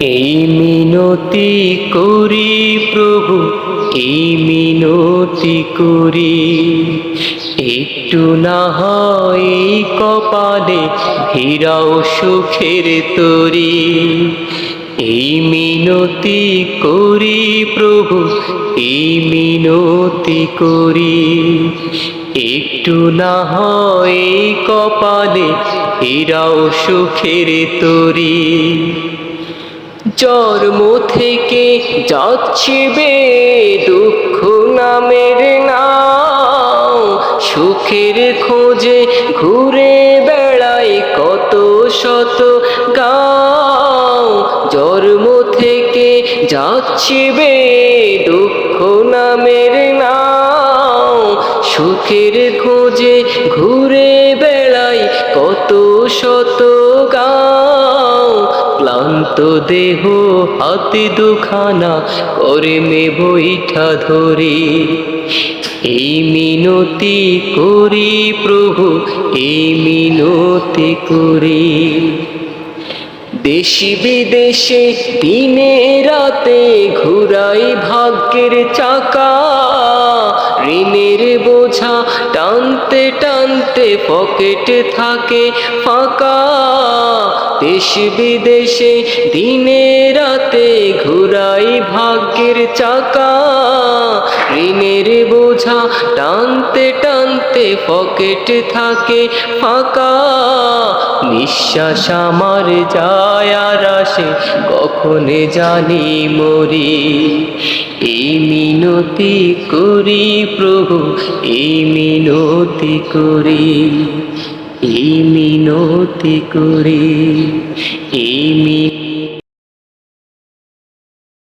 এই মিনতি করি প্রভু, এই মিনতি করি। একটু না হয় কপালে হীরাও সুখের তরি। এই মিনতি করি প্রভু, এই মিনতি করি। একটু না হয় কপালে হীরাও সুখের তরি। জন্ম থেকে যাচ্ছে বে দুঃখ নামের নাও। সুখের খোঁজে ঘুরে বেড়াই কত শত গাও। জন্ম থেকে যাচ্ছে বে দুঃখ নামের নাও। সুখের খোঁজে ঘুরে বেড়াই কত শত ক্লান্ত দেহ, হাতে দুখানা করে মে বইঠা ধরি। এই মিনতি করি প্রভু, এই মিনতি করি। দেশি বিদেশে দিনে রাতে ঘুরাই ভাগ্যের চাকা। ঋণের বোঝা টানতে টানতে পকেটে থাকে ফাঁকা। দেশ বিদেশে দিনে রাতে ঘুরাই ভাগ্যের চাকা। ঋণের বোঝা টানতে টানতে পকেট থাকে ফাঁকা। নিঃশ্বাস আমার যায় আর আসে, কখনে জানি মরি। এই মিনতি করি প্রভু, এই মিনতি করি। এই মিনতি করে এই